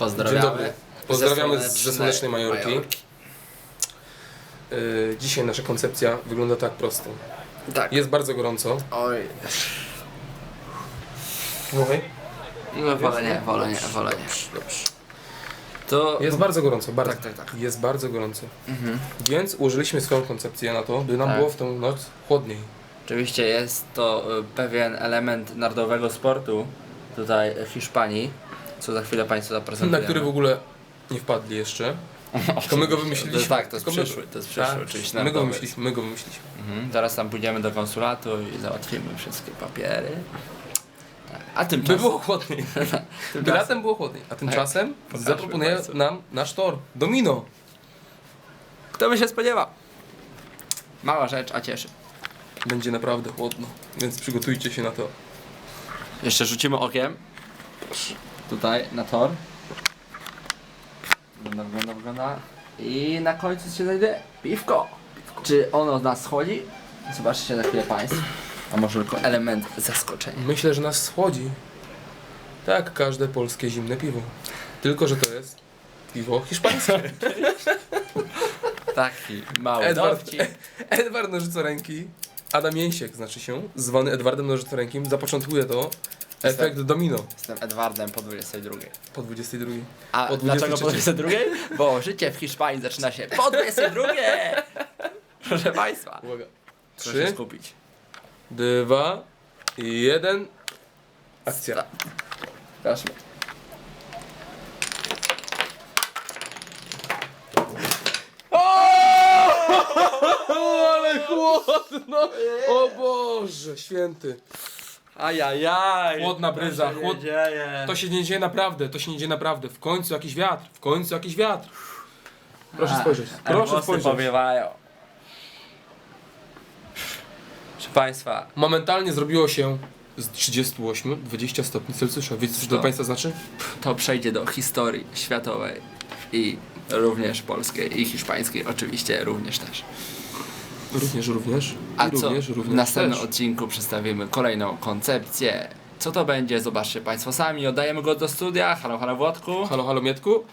Pozdrawiamy. Dzień dobry. Pozdrawiamy Ze słonecznej słonecznej Majorki. Yy, dzisiaj nasza koncepcja wygląda tak prosto. Tak. Jest bardzo gorąco. Oj. Mówię? No wolę nie, wolę nie, wolę nie. Dobrze. To... Jest bardzo gorąco, bardzo. Tak, tak, tak. Jest bardzo gorąco. Mhm. Więc użyliśmy swoją koncepcję na to, by nam Tak. było w tą noc chłodniej. Oczywiście jest to y, pewien element narodowego sportu tutaj w Hiszpanii, co za chwilę Państwu zaprezentujemy. Na który w ogóle nie wpadli jeszcze. Tylko my go wymyśliliśmy. Tak, to jest Tylko przyszły, to jest przyszły Tak, oczywiście. My go wymyśliliśmy, my go wymyśliliśmy. Mhm. Zaraz tam pójdziemy do konsulatu i załatwimy wszystkie papiery. Tak. A tymczasem... By było chłodniej. By tymczasem... latem było chłodniej. A tymczasem Pokażmy zaproponuje państwu. nam nasz tor. Domino. Kto by się spodziewał? Mała rzecz, a cieszy. Będzie naprawdę chłodno, więc przygotujcie się na to. Jeszcze rzucimy okiem. Tutaj na tor. Wygląda, wygląda, wygląda. I na końcu się znajdzie piwko. Czy ono z nas schodzi? Zobaczcie za chwilę Państwo. A może tylko element zaskoczenia. Myślę, że nas schodzi. Tak, każde polskie zimne piwo. Tylko, że to jest piwo hiszpańskie. Taki mały Edward, dowcip. Edward Nożycoręki, Adam Jęsiek znaczy się, zwany Edwardem Nożycorękim, zapoczątkuje to efekt domino Jestem Edwardem po 22. po 22. A Po dlaczego po 23? 22? Bo życie w Hiszpanii zaczyna się po 22! Proszę Państwa. Uwaga. Proszę się 3, skupić. 2, 1. Akcja. Proszę. O, ale chłodno! O Boże, święty. Ajajaj. Chłodna bryza, To się chłod- nie dzieje. To się nie dzieje naprawdę, to się nie dzieje naprawdę. W końcu jakiś wiatr, w końcu jakiś wiatr. Proszę spojrzeć, proszę spojrzeć. powiewają. Proszę Państwa, Momentalnie zrobiło się z 38, 20 stopni Celsjusza. Wiecie co to dla Państwa znaczy? to przejdzie do historii światowej i również polskiej i hiszpańskiej oczywiście również też. Również, również. A I co również, również w następnym też. odcinku przedstawimy kolejną koncepcję. Co to będzie, zobaczcie Państwo sami. Oddajemy go do studia. Halo, halo Włodku. Halo, halo Mietku.